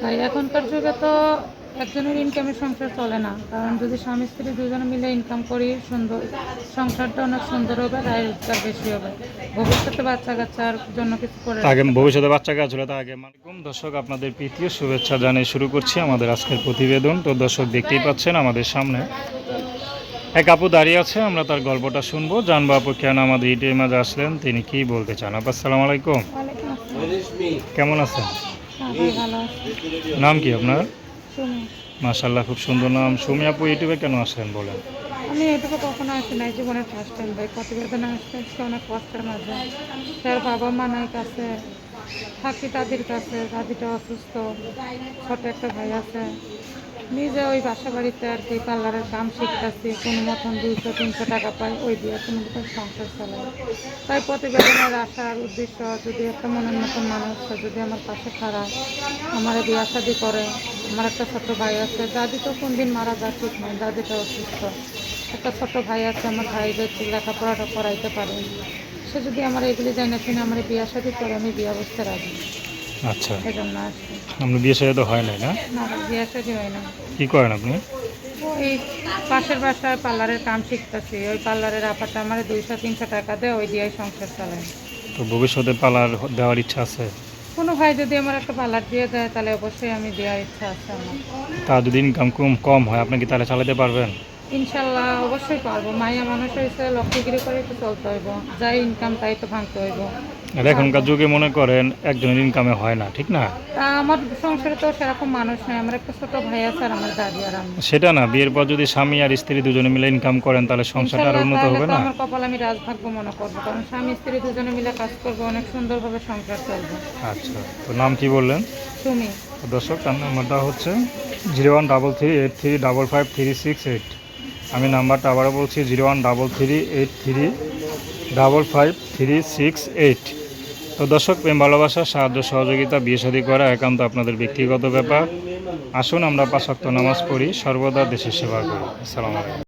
তাই এখনকার যুগে তো একজনের ইনকামের সংসার চলে না। কারণ যদি স্বামী স্ত্রী দুজনে মিলে ইনকাম করি সুন্দর সংসারটা অনেক সুন্দর হবে আয় রোজগার বেশি হবে। ভবিষ্যতে বাচ্চা কাচ্চার জন্য কিছু করে আগে ভবিষ্যতে বাচ্চা হলে তা আগে মালিকুম দর্শক আপনাদের প্রীতীয় শুভেচ্ছা জানিয়ে শুরু করছি আমাদের আজকের প্রতিবেদন। তো দর্শক দেখতেই পাচ্ছেন আমাদের সামনে। এক আপু দাঁড়িয়ে আছে আমরা তার গল্পটা শুনব। জানব আপু কেন আমাদের ইটির মাঝে আসলেন তিনি কি বলতে চান? আপু আসসালামু আলাইকুম। কেমন আছেন? নাম কি আপনার? মাশাল্লাহ খুব সুন্দর নাম। সুমি আপু ইউটিউবে কেন আসেন বলেন? আমি ইউটিউবে কখনো আসি নাই জীবনের ফার্স্ট টাইম ভাই। প্রতিবেদন আসতে আসতে অনেক কষ্টের মাঝে। তার বাবা মা নাই কাছে থাকি দাদির কাছে দাদিটা অসুস্থ ছোট একটা ভাই আছে। নিজে ওই বাসা বাড়িতে আর কি পার্লারের কাম শিখতেছি, কোনো মতন দুইশো, তিনশো টাকা পাই, ওই দিয়ে কোনো মতন সংসার চালাই। তাই প্রতিবেদনের আসার উদ্দেশ্য, যদি একটা মনের মতন মানুষ যদি আমার পাশে খারাপ আমার বিয়া শাদি করে, আমার একটা ছোট ভাই আছে, দাদি তো কোন দিন মারা যায় ঠিক নাই দাদিটা অসুস্থ। একটা ছোট ভাই আছে, আমার ভাই যদি লেখাপড়াটা করাইতে পারে। সে যদি আমার এগুলি জানে শুনে আমার বিয়া শাদি করে, আমি বিয়া বসতে রাজি। আচ্ছা। সেই জন্য আসছি আপনার বিয়ে সাথে তো হয় নাই না? না বিয়া হয় না কি করেন আপনি? ওই পাশের বাসায় পার্লারের কাম শিখতেছি। ওই পার্লারের আপাটা আমার দুইশো তিনশো টাকা দেয় ওই দিয়ে সংসার চালাই তো ভবিষ্যতে পার্লার দেওয়ার ইচ্ছা আছে? কোনো ভাই যদি আমার একটা পার্লার দিয়ে দেয় তাহলে অবশ্যই আমি দেওয়ার ইচ্ছা আছে আমার। তা যদি ইনকাম কম কম হয় আপনি কি তাহলে চালাতে পারবেন? ইনশাল্লাহ অবশ্যই পারব। মাইয়া মানুষ হয়েছে লক্ষ্মীগিরি করে একটু চলতে হইব। যাই ইনকাম তাই তো ভাঙতে হইব। আর এখনকার যুগে মনে করেন একজনের ইনকামে হয় না ঠিক না? তা আমার সংসারে তো সেরকম মানুষ নেই। আমার একটা ছোট ভাই আছে আর আমার দাদি আর আমি। সেটা না বিয়ের পর যদি স্বামী আর স্ত্রী দুজনে মিলে ইনকাম করেন তাহলে সংসারটা আর ইনশাল্লাহ উন্নত তাহলে হবে তো না? আমার কপাল আমি রাজভাগ্য মনে করব। কারণ স্বামী স্ত্রী দুজনে মিলে কাজ করব অনেক সুন্দরভাবে সংসার চলবে। আচ্ছা তো নাম কি বললেন? তুমি দর্শক তার নাম্বারটা হচ্ছে zero one double three eight three double five three six eight. আমি নাম্বারটা আবারও বলছি, zero one double three eight three double five three six eight. তো দর্শক, প্রেম, ভালোবাসা, সাহায্য, সহযোগিতা, বিয়ে শাদী করা একান্ত আপনাদের ব্যক্তিগত ব্যাপার। আসুন আমরা পাশাক্ত নামাজ পড়ি, সর্বদা দেশের সেবা করি। আসসালামু আলাইকুম।